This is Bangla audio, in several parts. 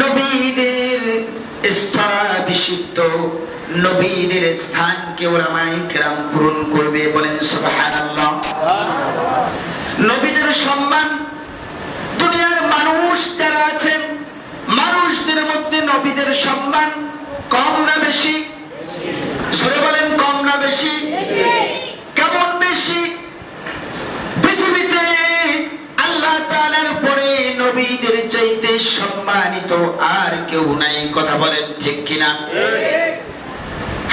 নবীদের স্থলাভিষিক্ত নবীদের স্থানকে ওলামায়ে কিরাম পূরণ করবে বলেন নবীদের সম্মান, দুনিয়ার মানুষ যারা আছেন, মানুষদের মধ্যে নবীদের সম্মান কম না বেশি? সরে বলেন কম না বেশি কেমন বেশি পৃথিবীতে আল্লাহ তাআলার পরে নবীদের চাইতে সম্মানিত আর কেউ নাই, কথা বলেন ঠিক কিনা?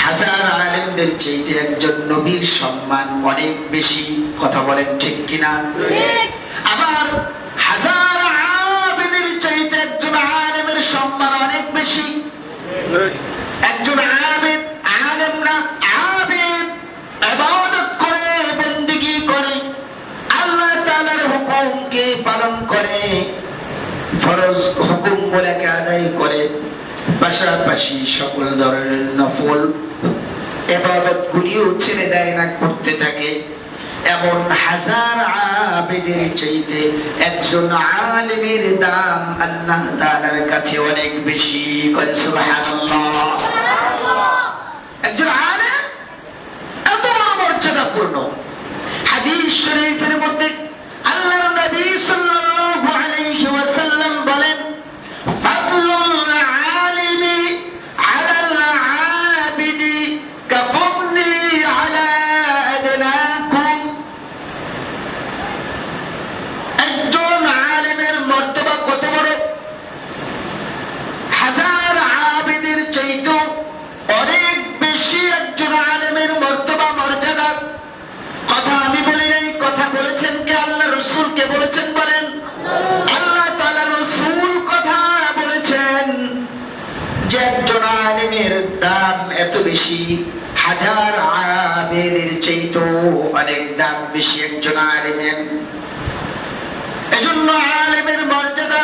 হাজার আলেমদের চাইতে একজন নবীর সম্মান অনেক বেশি, কথা বলেন ঠিক কিনা? আবার হাজার আবেদের চাইতে একজন আলেমের সম্মান অনেক বেশি। একজন আবেদ আলেম না আবেদ ইবাদত করে বন্দেগী করে আল্লাহ তাআলার হুকুমকে পালন করে ফরজ হুকুম গুলাকে আদায় করে, পাশাপাশি সকল ধরনের নফল এবাদত গুলিও ছেড়ে দেয় না, করতে থাকে। এমন হাজার আবেদের চাইতে একজন আলেমের দাম আল্লাহ তাআলার কাছে অনেক বেশি করে সুবহানাল্লাহ। একজন আলেম এত বড় মর্যাদাপূর্ণ হাদিস শরীফের মধ্যে আল্লাহর নবী সাল্লাল্লাহু আলাইহি ওয়াসাল্লাম বলেন ফাদলুল আলিমি আলাল আবিদি কাফদলি আলা আদনাকুম একজন আলেমের মর্তবা কত বড় হাজার আবেদের চাইতেও অনেক বেশি একজন আলেমের মর্তবা মর্যাদা কথা আমি বলি নাই কথা বলেছেন কে আল্লাহ রসুল কে বলেছেন বলেন আল্লাহ তাআলা রসুল কথা বলেছেন যে একজন আলেমের দাম এত বেশি, হাজার আবেদের চাইতো অনেক দাম বেশি একজন আলেমের। এজন্য আলেমের মর্যাদা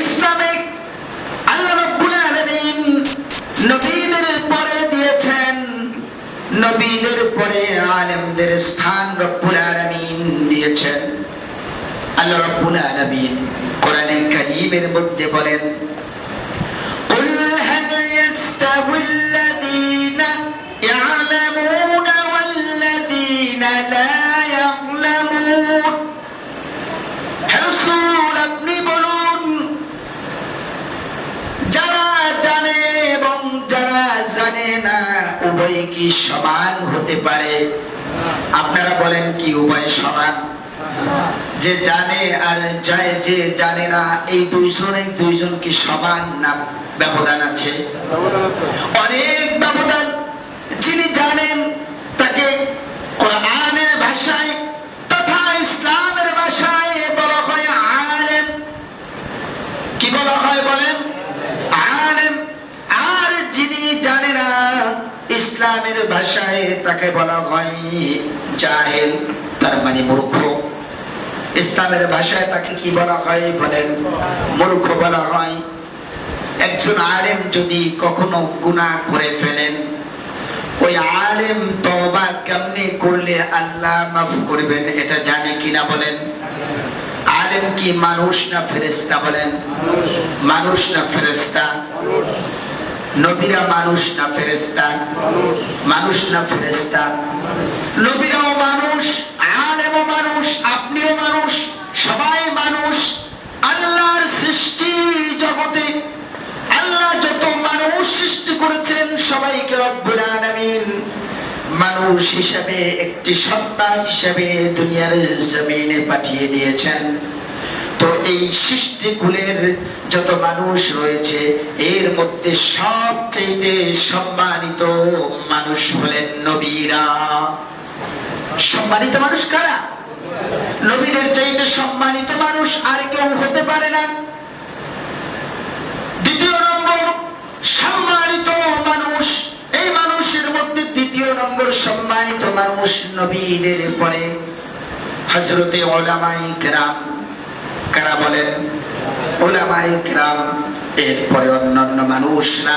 ইসলামিক আল্লাহ রব্বুল আলামিন নবীদের পরে দিয়েছেন। নবীদের পরে আলেমদের স্থান রব্বুল আলামিন দিয়েছেন। আল্লাহ রব্বুল আলামিন কোরআনে কারীমের মধ্যে বলেন يستوي الذين يعلمون والذين لا يعلمون হে রাসূল আপনি বলুন যারা জানে এবং যারা জানে না উভয় কি সমান হতে পারে আপনারা বলেন কি উভয় সমান যে জানে আর যায় যে জানে না এই দুইজনে দুইজন কি সমান না ব্যবধান আছে? অনেক ব্যবধান। যিনি জানেন তাকে কোরআনের ভাষায় তথা ইসলামের ভাষায় বলা হয় আলেম কি বলা হয় বলেন আলেম আর যিনি জানে না ইসলামের ভাষায় তাকে বলা হয় জাহেল, তার মানে মূর্খ। ইসলামের ভাষায় তাকে কি বলা হয় বলেন? মূর্খ বলা হয়। একজন আলেম যদি কখনো গুনাহ করে ফেলেন, ওই আলেম তওবা কেমনে করলে আল্লাহ মাফ করবেন, এটা জানে কিনা বলেন? আলেম কি মানুষ না ফেরেশতা বলেন? মানুষ না ফেরেশতা? নবীরা মানুষ না ফেরেশতা? মানুষ না ফেরেশতা? নবীরাও মানুষ, আলেমও মানুষ, আপনিও মানুষ, সবাই মানুষ। আল্লাহর সৃষ্টি জগতে, আল্লাহ যত মানুষ সৃষ্টি করেছেন, সবাইকে রব্বুল আলামিন মানুষ হিসাবে, একটি সত্তা হিসাবে দুনিয়ার জমিনে পাঠিয়ে দিয়েছেন। তো এই সৃষ্টিকুলের যত মানুষ রয়েছে, এর মধ্যে সবচেয়ে সম্মানিত মানুষ হলেন নবীরা। সম্মানিত মানুষ কারা? নবীদের চাইতে সম্মানিত মানুষ আর কেউ হতে পারে না। দ্বিতীয় নম্বর, সম্মানিত মানুষ। এই মানুষের মধ্যে দ্বিতীয় নম্বর সম্মানিত মানুষ নবীদের পরে। হজরতে ওলামাই কেরাম কারা বলেন ওলামাই গ্রাম এরপরে অন্যান্য মানুষরা